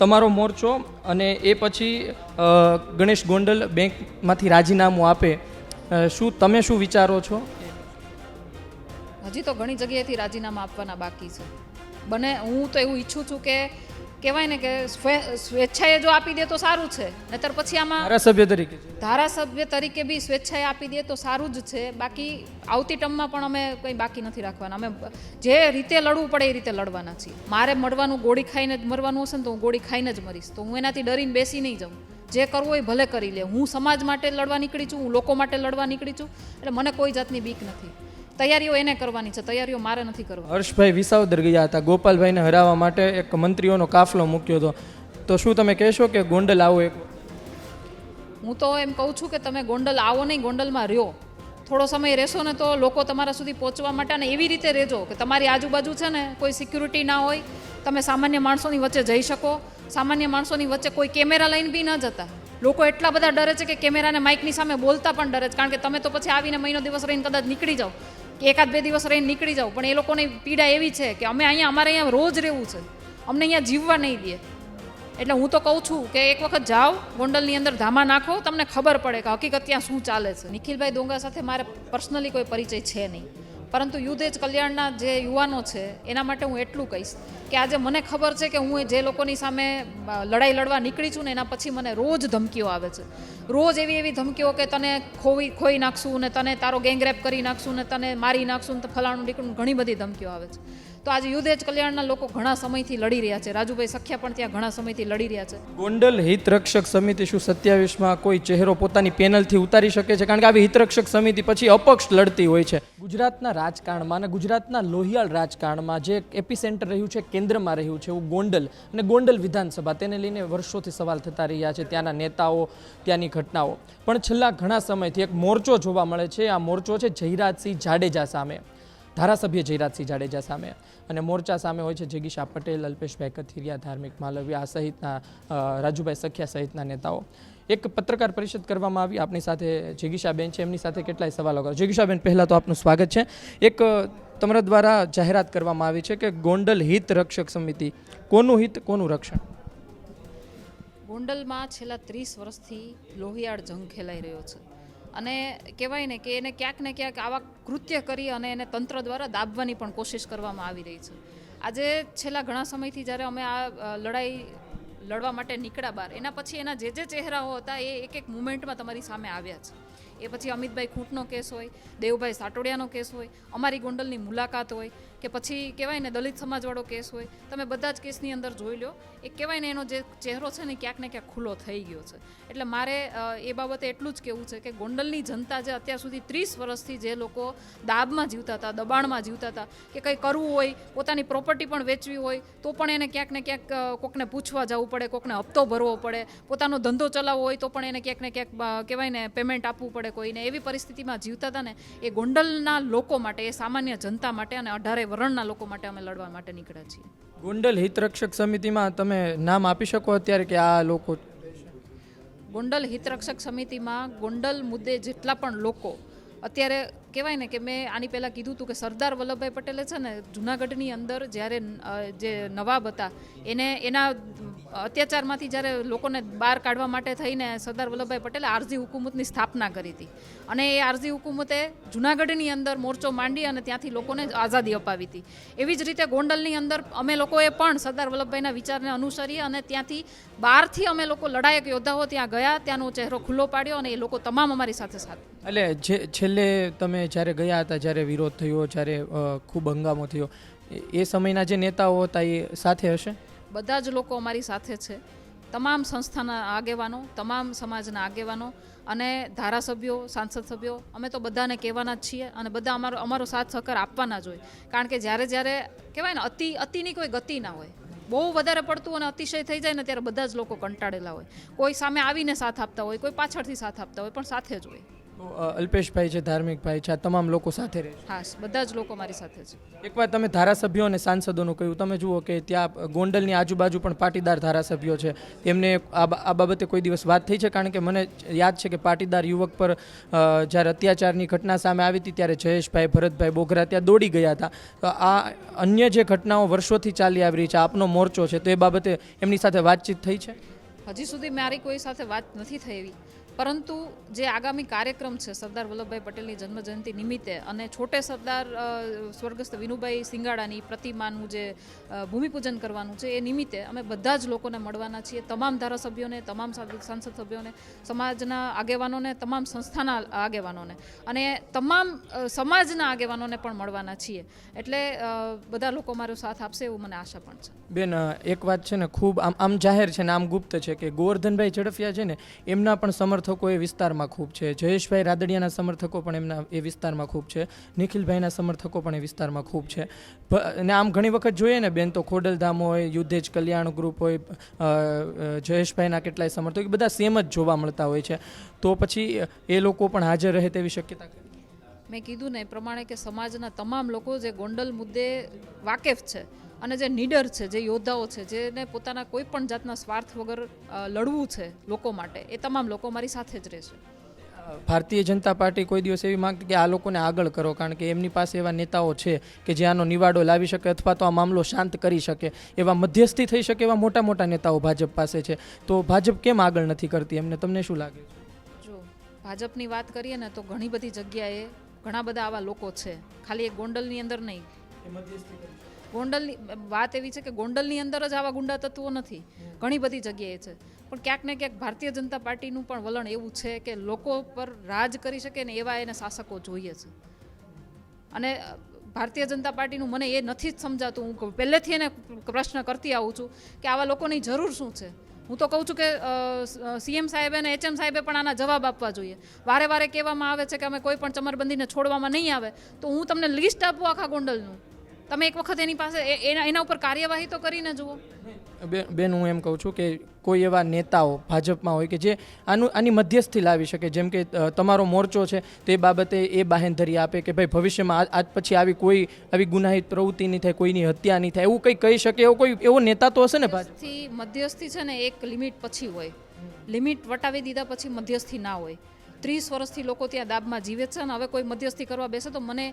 તમારો મોરચો અને એ પછી ગણેશ ગોંડલ બેંકમાંથી રાજીનામું આપે. શું તમે શું વિચારો છો? હજી તો ઘણી જગ્યાએથી રાજીનામા આપવાના બાકી છે. બને, હું તો એવું ઈચ્છું છું કે કહેવાય ને કે સ્વેચ્છાએ જો આપી દે તો સારું છે. નહીતર પછી આમાં ધારાસભ્ય તરીકે ધારાસભ્ય તરીકે બી સ્વેચ્છાએ આપી દે તો સારું જ છે. બાકી આવતી ટર્મમાં પણ અમે કંઈ બાકી નથી રાખવાના. અમે જે રીતે લડવું પડે એ રીતે લડવાના છીએ. મારે મળવાનું ગોળી ખાઈને જ મરવાનું હશે ને તો હું ગોળી ખાઈને જ મરીશ. તો હું એનાથી ડરીને બેસી નહીં જાઉં. જે કરવું હોય ભલે કરી લે. હું સમાજ માટે લડવા નીકળી છું હું લોકો માટે લડવા નીકળી છું. એટલે મને કોઈ જાતની બીક નથી. તૈયારીઓ એને કરવાની છે તૈયારીઓ મારે નથી કરવાની. હર્ષભાઈ વિસાવદર ગયા હતા ગોપાલભાઈને હરાવવા માટે એક મંત્રીઓનો કાફલો મૂક્યો હતો. તો શું તમે કહેશો કે ગોંડલ આવો એક? હું તો એમ કહું છું કે તમે ગોંડલ આવો નહીં ગોંડલમાં રહ્યો. થોડો સમય રહેશો ને તો લોકો તમારા સુધી પહોંચવા માટે અને એવી રીતે રહેજો કે તમારી આજુબાજુ છે ને કોઈ સિક્યુરિટી ના હોય તમે સામાન્ય માણસોની વચ્ચે જઈ શકો. સામાન્ય માણસોની વચ્ચે કોઈ કેમેરા લઈને બી ન જતા. લોકો એટલા બધા ડરે છે કે કેમેરાને માઇકની સામે બોલતા પણ ડરે છે. કારણ કે તમે તો પછી આવીને મહિનો દિવસ રહીને કદાચ નીકળી જાઓ. કે એકાદ બે દિવસ રહીને નીકળી જાઉં. પણ એ લોકોની પીડા એવી છે કે અમે અહીંયા, અમારે અહીંયા રોજ રહેવું છે. અમને અહીંયા જીવવા નહીં દે. એટલે હું તો કહું છું કે એક વખત જાઓ, ગોંડલની અંદર ધામા નાખો, તમને ખબર પડે કે હકીકત ત્યાં શું ચાલે છે. નિખિલભાઈ ડોંગા સાથે મારે પર્સનલી કોઈ પરિચય છે નહીં. પરંતુ યુદ્ધ એજ કલ્યાણના જે યુવાનો છે, એના માટે હું એટલું કહીશ કે આજે મને ખબર છે કે હું જે લોકોની સામે લડાઈ લડવા નીકળી છું ને એના પછી મને રોજ ધમકીઓ આવે છે. રોજ એવી એવી ધમકીઓ કે તને ખોવી, ખોઈ નાખશું ને તને તારો ગેંગરેપ કરી નાખશું ને તને મારી નાખશું ને ફલાણું નીકળું ઘણી બધી ધમકીઓ આવે છે. તો આજે યુદ્ધ કલ્યાણના લોકો ઘણા સમયથી લડી રહ્યા છે. રાજુભાઈ સખ્યા પણ ત્યાં ઘણા સમયથી લડી રહ્યા છે. ગોંડલ હિતરક્ષક સમિતિ શું સત્યાવીસમાં કોઈ ચહેરો પોતાની પેનલથી ઉતારી શકે છે? કારણ કે આવી હિતરક્ષક સમિતિ પછી અપક્ષ લડતી હોય છે. ગુજરાતના રાજકારણમાં અને ગુજરાતના લોહિયાળ રાજકારણમાં જે એપિસેન્ટર રહ્યું છે, કેન્દ્રમાં રહ્યું છે, એવું ગોંડલ અને ગોંડલ વિધાનસભા, તેને લઈને વર્ષોથી સવાલ થતા રહ્યા છે ત્યાંના નેતાઓ, ત્યાંની ઘટનાઓ. પણ છેલ્લા ઘણા સમયથી એક મોરચો જોવા મળે છે. આ મોરચો છે જયરાજસિંહ જાડેજા સામે. ધારાસભ્ય જયરાજસિંહ જાડેજા સામે. અને મોરચા સામે હોય છે જગીશા પટેલ, અલ્પેશભાઈ કથિરિયા, ધાર્મિક માલવ્યા આ સહિતના રાજુભાઈ સખિયા સહિતના નેતાઓ. એક પત્રકાર પરિષદ કરવામાં આવી. આપણી સાથે જગીશાબેન છે. એમની સાથે કેટલાય સવાલો કરો. જગીશાબેન, પહેલાં તો આપનું સ્વાગત છે. એક તમારા દ્વારા જાહેરાત કરવામાં આવી છે કે ગોંડલ હિત રક્ષક સમિતિ કોનું હિત, કોનું રક્ષણ? ગોંડલમાં છેલ્લા ત્રીસ વર્ષથી લોહિયાળ જંગ ખેલાઈ રહ્યો છે. અને કહેવાય ને કે એને ક્યાંક ને ક્યાંક આવા કૃત્ય કરી અને એને તંત્ર દ્વારા દાબવાની પણ કોશિશ કરવામાં આવી રહી છે. આજે છેલ્લા ઘણા સમયથી જ્યારે અમે આ લડાઈ લડવા માટે નીકળ્યા બહાર એના પછી એના જે જે ચહેરાઓ હતા એ એક એક મુમેન્ટમાં તમારી સામે આવ્યા છે. એ પછી અમિતભાઈ ખૂંટનો કેસ હોય, દેવભાઈ સાટોડિયાનો કેસ હોય, અમારી ગોંડલની મુલાકાત હોય, કે પછી કહેવાય ને દલિત સમાજવાળો કેસ હોય, તમે બધા જ કેસની અંદર જોઈ લો, એ કહેવાય ને એનો જે ચહેરો છે ને ક્યાંક ને ક્યાંક ખુલ્લો થઈ ગયો છે. એટલે મારે એ બાબતે એટલું જ કહેવું છે કે ગોંડલની જનતા જે અત્યાર સુધી ત્રીસ વર્ષથી જે લોકો દાબમાં જીવતા હતા, દબાણમાં જીવતા હતા, કે કંઈ કરવું હોય, પોતાની પ્રોપર્ટી પણ વેચવી હોય, તો પણ એને ક્યાંક ને ક્યાંક કોકને પૂછવા જવું પડે, કોકને હપ્તો ભરવો પડે, પોતાનો ધંધો ચલાવવો હોય, તો પણ એને ક્યાંક ને ક્યાંક કહેવાય ને પેમેન્ટ આપવું પડે કોઈને. એવી પરિસ્થિતિમાં જીવતા હતા ને એ ગોંડલના લોકો માટે એ સામાન્ય જનતા માટે અને અઢારે વરણના લોકો માટે અમે લડવા માટે નીકળ્યા છીએ. ગોંડલ હિતરક્ષક સમિતિમાં તમે નામ આપી શકો અત્યારે કે આ લોકો? ગોંડલ હિતરક્ષક સમિતિમાં ગોંડલ મુદ્દે જેટલા પણ લોકો અત્યારે કહેવાય ને કે મેં આની પહેલાં કીધું હતું કે સરદાર વલ્લભભાઈ પટેલે છે ને જુનાગઢની અંદર જ્યારે જે નવાબ હતા, એને, એના અત્યાચારમાંથી જ્યારે લોકોને બહાર કાઢવા માટે થઈને સરદાર વલ્લભભાઈ પટેલે આરઝી હુકુમતની સ્થાપના કરી હતી. અને એ આરઝી હુકુમતે જુનાગઢની અંદર મોરચો માંડી અને ત્યાંથી લોકોને આઝાદી અપાવી હતી. એવી જ રીતે ગોંડલની અંદર અમે લોકોએ પણ સરદાર વલ્લભભાઈના વિચારને અનુસરી અને ત્યાંથી બહારથી અમે લોકો લડાયક યોદ્ધાઓ ત્યાં ગયા, ત્યાંનો ચહેરો ખુલ્લો પાડ્યો અને એ લોકો તમામ અમારી સાથે સાથે. એટલે છેલ્લે તમે જ્યારે ગયા હતા, જ્યારે વિરોધ થયો, જ્યારે ખૂબ હંગામો થયો, એ- સમયના જે નેતાઓ હતા એ સાથે હશે? બધા જ લોકો અમારી સાથે છે. તમામ સંસ્થાના આગેવાનો, તમામ સમાજના આગેવાનો અને ધારાસભ્યો, સાંસદ સભ્યો, અમે તો બધાને કહેવાના જ છીએ અને બધા અમારો અમારો સાથ સહકાર આપવાના જ હોય. કારણ કે જ્યારે જ્યારે કહેવાય ને, અતિ, અતિની કોઈ ગતિ ના હોય. બહુ વધારે પડતું અને અતિશય થઈ જાય ને ત્યારે બધા જ લોકો કંટાળેલા હોય. કોઈ સામે આવીને સાથ આપતા હોય, કોઈ પાછળથી સાથ આપતા હોય, પણ સાથે જ હોય. અલ્પેશભાઈ છે ધાર્મિકભાઈ છે આ તમામ લોકો સાથે રહે છે. હા બધા જ લોકો મારી સાથે છે. એકવાર તમે ધારાસભ્યો અને સાંસદોનું કહ્યું તમે જુઓ કે ત્યાં ગોંડલની આજુબાજુ પણ પાટીદાર ધારાસભ્યો છે. એમને આ આ બાબતે કોઈ દિવસ વાત થઈ છે? કારણ કે મને યાદ છે કે પાટીદાર યુવક પર જ્યારે અત્યાચારની ઘટના સામે આવી હતી ત્યારે જયેશભાઈ ભરતભાઈ બોઘરા ત્યાં દોડી ગયા હતા. તો આ અન્ય જે ઘટનાઓ વર્ષોથી ચાલી આવી રહી છે આપનો મોરચો છે તો એ બાબતે એમની સાથે વાતચીત થઈ છે? હજી સુધી મારી કોઈ સાથે વાત નથી થઈ એવી. પરંતુ જે આગામી કાર્યક્રમ છે, સરદાર વલ્લભભાઈ પટેલની જન્મજયંતિ નિમિત્તે અને છોટે સરદાર સ્વર્ગસ્થ વિનુભાઈ સિંગાડાની પ્રતિમાનું જે ભૂમિપૂજન કરવાનું છે, એ નિમિત્તે અમે બધા જ લોકોને મળવાના છીએ, તમામ ધારાસભ્યોને, તમામ સાંસદ સભ્યોને, સમાજના આગેવાનોને, તમામ સંસ્થાના આગેવાનોને અને તમામ સમાજના આગેવાનોને પણ મળવાના છીએ. એટલે બધા લોકો મારો સાથ આપશે એવું મને આશા પણ છે. બેન એક વાત છે ને, ખૂબ આમ આમ જાહેર છે ને, આમ ગુપ્ત છે કે ગોવર્ધનભાઈ ઝડફિયા છે ને, એમના પણ સમર્થકો એ વિસ્તારમાં ખૂબ છે. જયેશભાઈ રાદડિયાના સમર્થકો પણ એમના એ વિસ્તારમાં ખૂબ છે. નિખિલભાઈના સમર્થકો પણ એ વિસ્તારમાં ખૂબ છે. અને આમ ઘણી વખત જોઈએ ને, બેન તો ખોડલધામ હોય, યુદ્ધેજ કલ્યાણ ગ્રુપ હોય જયેશભાઈના કેટલાય સમર્થકો બધા સેમ જ જોવા મળતા હોય છે. તો પછી એ લોકો પણ હાજર રહે તેવી શક્યતા મેં કીધું ને એ પ્રમાણે કે સમાજના તમામ લોકો જે ગોંડલ મુદ્દે વાકેફ છે અને જે નીડર છે જે યોદ્ધાઓ છે જેને પોતાના કોઈ પણ જાતના સ્વાર્થ વગર લડવું છે લોકો માટે એ તમામ લોકો મારી સાથે જ રહેશે. ભારતીય જનતા પાર્ટી કોઈ દિવસ એવી માંગતી કે આ લોકોને આગળ કરો કારણ કે એમની પાસે એવા નેતાઓ છે કે જે આનો નિવાડો લાવી શકે અથવા તો આ મામલો શાંત કરી શકે એવા મધ્યસ્થી થઈ શકે એવા મોટા મોટા નેતાઓ ભાજપ પાસે છે. તો ભાજપ કેમ આગળ નથી કરતી? એમને તમને શું લાગે છે? જો ભાજપની વાત કરીએ ને તો ઘણી બધી જગ્યાએ ઘણા બધા આવા લોકો છે. ખાલી એક ગોંડલની અંદર નહીં. ગોંડલની, વાત એવી છે કે ગોંડલની અંદર જ આવા ગુંડા તત્વો નથી. ઘણી બધી જગ્યાએ છે. પણ ક્યાંક ને ક્યાંક ભારતીય જનતા પાર્ટીનું પણ વલણ એવું છે કે લોકો પર રાજ કરી શકે ને એવા એને શાસકો જોઈએ છે. અને ભારતીય જનતા પાર્ટીનું મને એ નથી જ સમજાતું. હું પહેલેથી એને પ્રશ્ન કરતી આવું છું કે આવા લોકોની જરૂર શું છે? હું તો કહું છું કે સીએમ સાહેબે અને એચએમ સાહેબે પણ આના જવાબ આપવા જોઈએ. વારે વારે કહેવામાં આવે છે કે અમે કોઈ પણ ચમરબંધીને છોડવામાં નહીં આવે. તો હું તમને લિસ્ટ આપું આખા ગોંડલનું. તમે એક વખત એની પાસે એના એના ઉપર કાર્યવાહી તો કરીને જુઓ. બેન હું એમ કહું છું કે કોઈ એવા નેતાઓ ભાજપમાં હોય કે જે આનું આની મધ્યસ્થી લાવી શકે જેમ કે તમારો મોરચો છે તે બાબતે એ બાહેંધરી આપે કે ભાઈ ભવિષ્યમાં આજ પછી આવી કોઈ આવી ગુનાહિત પ્રવૃત્તિ નહીં થાય કોઈની હત્યા નહીં થાય એવું કંઈ કહી શકે એવો કોઈ એવો નેતા તો હશે ને ભાજપથી મધ્યસ્થી છે ને એક લિમિટ પછી હોય. લિમિટ વટાવી દીધા પછી મધ્યસ્થી ના હોય. ત્રીસ વર્ષથી લોકો ત્યાં દાબમાં જીવે છે અને હવે કોઈ મધ્યસ્થી કરવા બેસે તો મને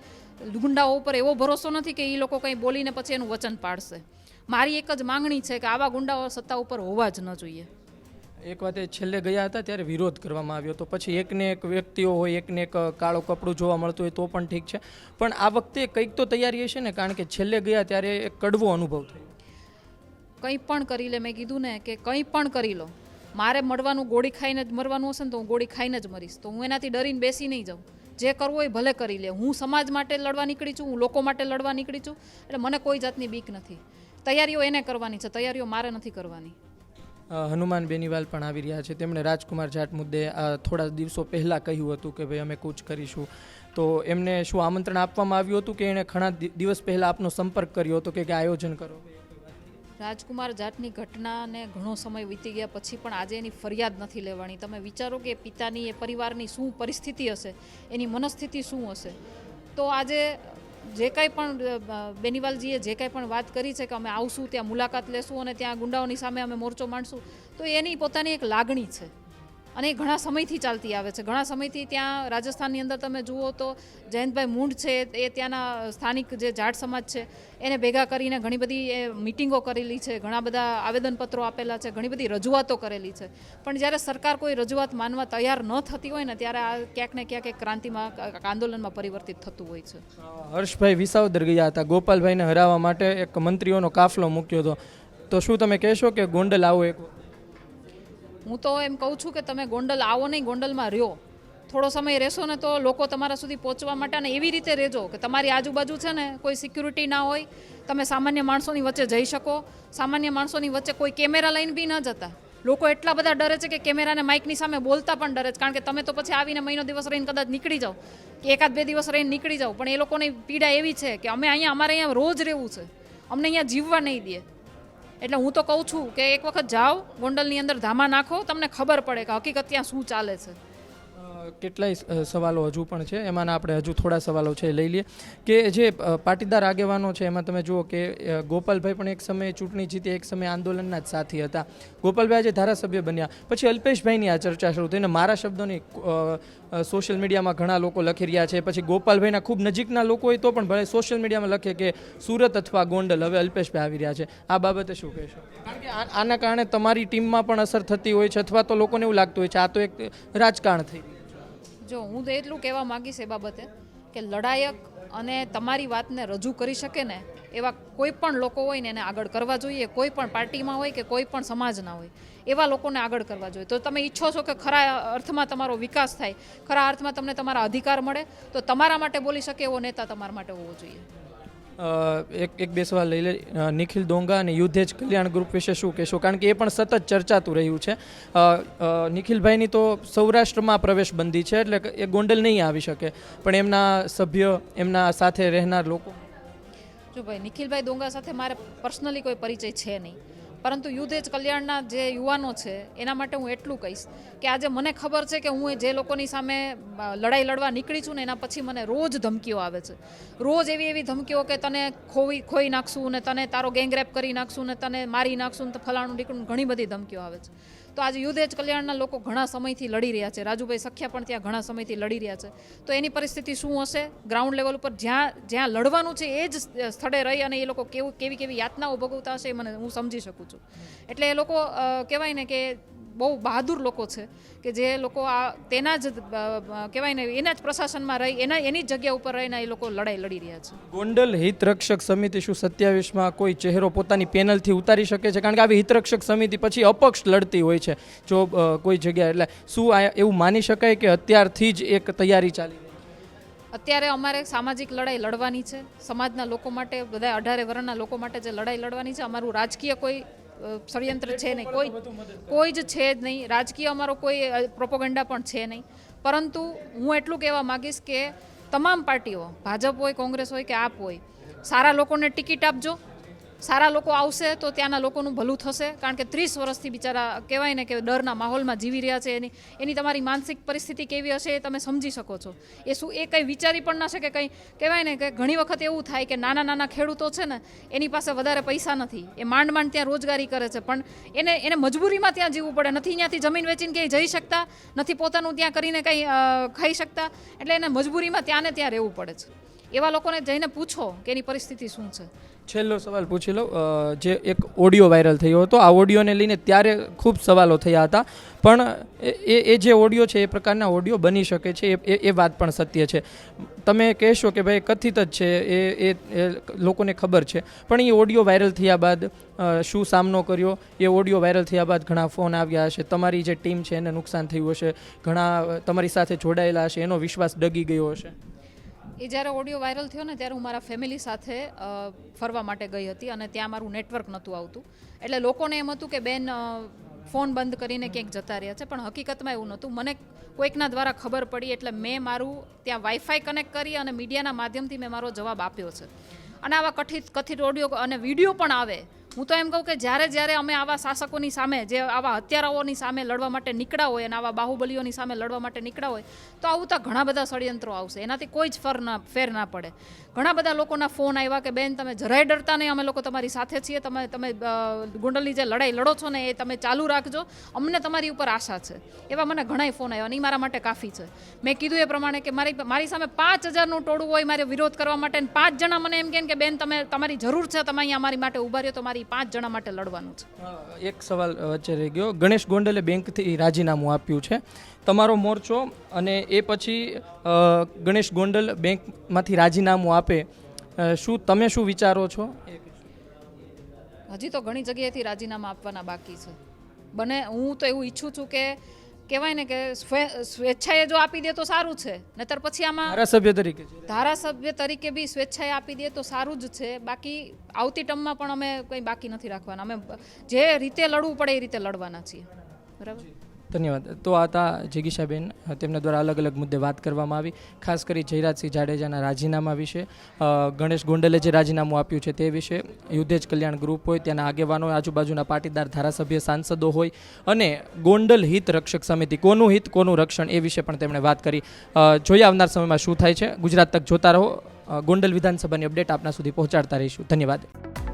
ગુંડાઓ ઉપર એવો ભરોસો નથી કે એ લોકો કંઈ બોલીને પછી એનું વચન પાડશે. મારી એક જ માંગણી છે કે આવા ગુંડાઓ સત્તા ઉપર હોવા જ ન જોઈએ. એક વાત એ છેલ્લે ગયા હતા ત્યારે વિરોધ કરવામાં આવ્યો તો પછી એકને એક વ્યક્તિઓ હોય એકને એક કાળો કપડું જોવા મળતું હોય તો પણ ઠીક છે. પણ આ વખતે કંઈક તો તૈયારી હશે ને? કારણ કે છેલ્લે ગયા ત્યારે એક કડવો અનુભવ થયો. કંઈ પણ કરી લે મેં કીધું ને કે કંઈ પણ કરી લો. મારે મળવાનું, ગોળી ખાઈને જ મરવાનું હશે ને તો હું ગોળી ખાઈને જ મરીશ. તો હું એનાથી ડરીને બેસી નહીં જાઉં. જે કરવું હોય ભલે કરી લે. હું સમાજ માટે લડવા નીકળી છું, હું લોકો માટે લડવા નીકળી છું, એટલે મને કોઈ જાતની બીક નથી. તૈયારીઓ એને કરવાની છે, તૈયારીઓ મારે નથી કરવાની. હનુમાન બેનીવાલ પણ આવી રહ્યા છે. તેમણે રાજકુમાર જાટ મુદ્દે થોડા દિવસો પહેલાં કહ્યું હતું કે, ભાઈ, અમે કૂચ કરીશું. તો એમને શું આમંત્રણ આપવામાં આવ્યું હતું કે એણે ઘણા દિવસ પહેલાં આપનો સંપર્ક કર્યો હતો કે કે આયોજન કરો રાજકુમાર જાટની ઘટનાને ઘણો સમય વીતી ગયા પછી પણ આજે એની ફરિયાદ નથી લેવાની. તમે વિચારો કે પિતાની એ પરિવારની શું પરિસ્થિતિ હશે? એની મનસ્થિતિ શું હશે? તો આજે જે કાંઈ પણ બેનીવાલજીએ જે કાંઈ પણ વાત કરી છે કે અમે આવશું, ત્યાં મુલાકાત લેશું અને ત્યાં ગુંડાઓની સામે અમે મોરચો માંડશું, તો એની પોતાની એક લાગણી છે. અને એ ઘણા સમયથી ચાલતી આવે છે. ઘણા સમયથી ત્યાં રાજસ્થાનની અંદર તમે જુઓ તો જયંતભાઈ મુંડ છે, એ ત્યાંના સ્થાનિક જે જાટ સમાજ છે, એને ભેગા કરીને ઘણી બધી એ મિટિંગો કરેલી છે, ઘણા બધા આવેદનપત્રો આપેલા છે, ઘણી બધી રજૂઆતો કરેલી છે. પણ જ્યારે સરકાર કોઈ રજૂઆત માનવા તૈયાર ન થતી હોય ને ત્યારે આ ક્યાંક ને ક્યાંક એક ક્રાંતિમાં આંદોલનમાં પરિવર્તિત થતું હોય છે. હર્ષભાઈ વિસાવદર ગયા હતા. ગોપાલભાઈને હરાવવા માટે એક મંત્રીઓનો કાફલો મૂક્યો હતો. તો શું તમે કહેશો કે ગોંડલ આવો એક હું તો એમ કહું છું કે તમે ગોંડલ આવો નહીં, ગોંડલમાં રહ્યો. થોડો સમય રહેશો ને તો લોકો તમારા સુધી પહોંચવા માટે અને એવી રીતે રહેજો કે તમારી આજુબાજુ છે ને કોઈ સિક્યુરિટી ના હોય, તમે સામાન્ય માણસોની વચ્ચે જઈ શકો. સામાન્ય માણસોની વચ્ચે કોઈ કેમેરા લઈને બી ન જતા. લોકો એટલા બધા ડરે છે કે કેમેરાને માઇકની સામે બોલતા પણ ડરે છે. કારણ કે તમે તો પછી આવીને મહિનો દિવસ રહીને કદાચ નીકળી જાઓ. કે એકાદ બે દિવસ રહીને નીકળી જાઓ. પણ એ લોકોની પીડા એવી છે કે અમે અહીંયા, અમારે અહીંયા રોજ રહેવું છે. અમને અહીંયા જીવવા નહીં દે. એટલે હું તો કહું છું કે એક વખત જાઓ, ગોંડલની અંદર ધામા નાખો, તમને ખબર પડે કે હકીકત ત્યાં શું ચાલે છે. કેટલાય સવાલો હજુ પણ છે. એમાંના આપણે હજુ થોડા સવાલો છે લઈ લઈએ. કે જે પાટીદાર આગેવાનો છે, એમાં તમે જુઓ કે ગોપાલભાઈ પણ એક સમયે ચૂંટણી જીતી, એક સમયે આંદોલનના જ સાથી હતા. ગોપાલભાઈ આજે ધારાસભ્ય બન્યા. પછી અલ્પેશભાઈની આ ચર્ચા શરૂ થઈને મારા શબ્દોની સોશિયલ મીડિયામાં ઘણા લોકો લખી રહ્યા છે. પછી ગોપાલભાઈના ખૂબ નજીકના લોકો હોય તો પણ ભલે સોશિયલ મીડિયામાં લખે કે સુરત અથવા ગોંડલ, હવે અલ્પેશભાઈ આવી રહ્યા છે. આ બાબતે શું કહેશો? કારણ કે આના કારણે તમારી ટીમમાં પણ અસર થતી હોય છે અથવા તો લોકોને એવું લાગતું હોય છે, આ તો એક રાજકારણ થઈ જો, હું તો એટલું કહેવા માંગીશ એ બાબતે કે લડાયક અને તમારી વાતને રજૂ કરી શકે ને, એવા કોઈ પણ લોકો હોય ને એને આગળ કરવા જોઈએ, કોઈ પણ પાર્ટીમાં હોય કે કોઈ પણ સમાજના હોય, એવા લોકોને આગળ કરવા જોઈએ. તો તમે ઈચ્છો છો કે ખરા અર્થમાં તમારો વિકાસ થાય, ખરા અર્થમાં તમને તમારા અધિકાર મળે, તો તમારા માટે બોલી શકે એવો નેતા તમારા માટે હોવો જોઈએ. એક એક બે સવાલ લઈ લે. નિખિલ ડોંગા અને યુદ્ધેજ કલ્યાણ ગ્રુપ વિશે શું કહેશો? કારણ કે એ પણ સતત ચર્ચાતું રહ્યું છે. નિખિલભાઈની તો સૌરાષ્ટ્રમાં પ્રવેશ બંધી છે, એટલે એ ગોંડલ નહીં આવી શકે. પણ એમના સભ્ય, એમના સાથે રહેનાર લોકો? જો ભાઈ, નિખિલભાઈ ડોંગા સાથે મારે પર્સનલી કોઈ પરિચય છે નહીં. પરંતુ યુદ્ધેજ કલ્યાણના જે યુવાનો છે, એના માટે હું એટલું કહીશ કે આજે મને ખબર છે કે હું જે લોકોની સામે લડાઈ લડવા નીકળી છું ને એના પછી મને રોજ ધમકીઓ આવે છે. રોજ એવી એવી ધમકીઓ કે તને ખોવી, ખોઈ નાખશું ને તને તારો ગેંગરેપ કરી નાખશું ને તને મારી નાખશું ને ફલાણું ઢીકણું ઘણી બધી ધમકીઓ આવે છે. તો આજે યુદ્ધેજ કલ્યાણના લોકો ઘણા સમયથી લડી રહ્યા છે. રાજુભાઈ સખ્યા પણ ત્યાં ઘણા સમયથી લડી રહ્યા છે. તો એની પરિસ્થિતિ શું હશે? ગ્રાઉન્ડ લેવલ ઉપર જ્યાં જ્યાં લડવાનું છે એ જ સ્થળે રહી અને એ લોકો કેવું, કેવી કેવી યાતનાઓ ભોગવતા હશે એ મને, હું સમજી શકું છું. એટલે એ લોકો કહેવાય ને કે બહુ બહાદુર લોકો છે કે જે લોકો આ, તેના જ કહેવાય ને એના જ પ્રશાસનમાં રહી, એના, એની જગ્યા ઉપર રહીને એ લોકો લડાઈ લડી રહ્યા છે. ગોંડલ હિતરક્ષક સમિતિ શું સત્યાવીસમાં કોઈ ચહેરો પોતાની પેનલથી ઉતારી શકે છે? કારણ કે આવી હિતરક્ષક સમિતિ પછી અપક્ષ લડતી હોય છે. જો અ, કોઈ જગ્યાએ એટલે શું આ એવું માની શકાય કે અત્યારથી જ એક તૈયારી ચાલી અત્યારે અમારે સામાજિક લડાઈ લડવાની છે. સમાજના લોકો માટે બધા અઢારે વર્ણના લોકો માટે જે લડાઈ લડવાની છે અમારું રાજકીય કોઈ ષડયંત્ર છે નહીં. કોઈ કોઈ જ છે જ નહીં. રાજકીય અમારો કોઈ પ્રોપોગંડા પણ છે નહીં. પરંતુ હું એટલું કહેવા માગીશ કે તમામ પાર્ટીઓ ભાજપ હોય કોંગ્રેસ હોય કે આપ હોય સારા લોકોને ટિકિટ આપજો. સારા લોકો આવશે તો ત્યાંના લોકોનું ભલું થશે. કારણ કે ત્રીસ વર્ષથી બિચારા કહેવાય ને કે ડરના માહોલમાં જીવી રહ્યા છે. એની એની તમારી માનસિક પરિસ્થિતિ કેવી હશે એ તમે સમજી શકો છો. એ શું, એ કંઈ વિચારી પણ ના શકે. કંઈ કહેવાય ને કે ઘણી વખત એવું થાય કે નાના નાના ખેડૂતો છે ને, એની પાસે વધારે પૈસા નથી. એ માંડ માંડ ત્યાં રોજગારી કરે છે. પણ એને એને મજબૂરીમાં ત્યાં જીવવું પડે. નથી ત્યાંથી જમીન વેચીને ક્યાંય જઈ શકતા, નથી પોતાનું ત્યાં કરીને કંઈ ખાઈ શકતા. એટલે એને મજબૂરીમાં ત્યાં ને ત્યાં રહેવું પડે છે. એવા લોકોને જઈને પૂછો કે એની પરિસ્થિતિ શું છે. છેલ્લો સવાલ પૂછી લઉં. જે એક ઓડિયો વાયરલ થયો હતો, આ ઓડિયોને લઈને ત્યારે ખૂબ સવાલો થયા હતા. પણ એ- એ જે ઓડિયો છે, એ પ્રકારના ઓડિયો બની શકે છે, એ- એ વાત પણ સત્ય છે. તમે કહેશો કે ભાઈ કથિત જ છે, એ એ લોકોને ખબર છે. પણ એ ઓડિયો વાયરલ થયા બાદ શું સામનો કર્યો? એ ઓડિયો વાયરલ થયા બાદ ઘણા ફોન આવ્યા હશે. તમારી જે ટીમ છે, એને નુકસાન થયું હશે. ઘણા તમારી સાથે જોડાયેલા હશે. એનો વિશ્વાસ ડગી ગયો હશે. એ જ્યારે ઓડિયો વાયરલ થયો ને ત્યારે હું મારા ફેમિલી સાથે ફરવા માટે ગઈ હતી અને ત્યાં મારું નેટવર્ક નહોતું આવતું. એટલે લોકોને એમ હતું કે, બેન ફોન બંધ કરીને ક્યાંક જતા રહ્યા છે. પણ હકીકતમાં એવું નહોતું. મને કોઈકના દ્વારા ખબર પડી એટલે મેં મારું ત્યાં વાઈફાઈ કનેક્ટ કરી અને મીડિયાના માધ્યમથી મેં મારો જવાબ આપ્યો છે. અને આવા કથિત કથિત ઓડિયો અને વીડિયો પણ આવે હું તો એમ કહું કે જ્યારે જ્યારે અમે આવા શાસકોની સામે, જે આવા હત્યારાઓની સામે લડવા માટે નીકળ્યા હોય અને આવા બાહુબલીઓની સામે લડવા માટે નીકળ્યા હોય, તો આવું તો ઘણા બધા ષડયંત્રો આવશે. એનાથી કોઈ જ ફર ના, ફેર ના પડે. ઘણા બધા લોકોના ફોન આવ્યા કે, બેન, તમે જરાય ડરતા નહીં. અમે લોકો તમારી સાથે છીએ. તમે તમે ગુંડલની જે લડાઈ લડો છો ને, એ તમે ચાલુ રાખજો. અમને તમારી ઉપર આશા છે. એવા મને ઘણાય ફોન આવ્યા અને એ મારા માટે કાફી છે. મેં કીધું એ પ્રમાણે કે, મારી મારી સામે પાંચ હજારનું ટોળું હોય, મારે વિરોધ કરવા માટે પાંચ જણા મને એમ કે, બેન, તમે, તમારી જરૂર છે. તમે અહીંયા અમારી માટે ઊભા રહ્યો. તો મારી પાંચ જણા માટે લડવાનું છે. એક સવાલ વચ્ચે રહી ગયો. ગણેશ ગોંડલે બેંકથી રાજીનામું આપ્યું છે. તમારો મોરચો અને એ પછી ગણેશ ગોંડલ બેંકમાંથી રાજીનામું આપે. શું તમે શું વિચારો છો? હજી તો ઘણી જગ્યાએથી રાજીનામા આપવાના બાકી છે. બને હું તો એવું ઈચ્છું છું કે કહેવાય ને કે સ્વેચ્છાએ જો આપી દે તો સારું છે. નહીતર પછી આમાં ધારાસભ્ય તરીકે ધારાસભ્ય તરીકે બી સ્વેચ્છાએ આપી દે તો સારું જ છે. બાકી આવતી ટર્મમાં પણ અમે કંઈ બાકી નથી રાખવાના. અમે જે રીતે લડવું પડે એ રીતે લડવાના છીએ. બરાબર? ધન્યવાદ. તો આ હતા જિગીશાબેન તેમના દ્વારા અલગ અલગ મુદ્દે વાત કરવામાં આવી. ખાસ કરી જયરાજસિંહ જાડેજાના રાજીનામા વિશે. ગણેશ ગોંડલે જે રાજીનામું આપ્યું છે તે વિશે. યુદ્ધેજ કલ્યાણ ગ્રુપ હોય, ત્યાંના આગેવાનો આજુબાજુના પાટીદાર, ધારાસભ્ય, સાંસદો હોય, અને ગોંડલ હિત રક્ષક સમિતિ. કોનું હિત, કોનું રક્ષણ એ વિશે પણ તેમણે વાત કરી. જોઈએ આવનાર સમયમાં શું થાય છે? ગુજરાત તક જોતા રહો. ગોંડલ વિધાનસભાની અપડેટ આપના સુધી પહોંચાડતા રહીશું. ધન્યવાદ.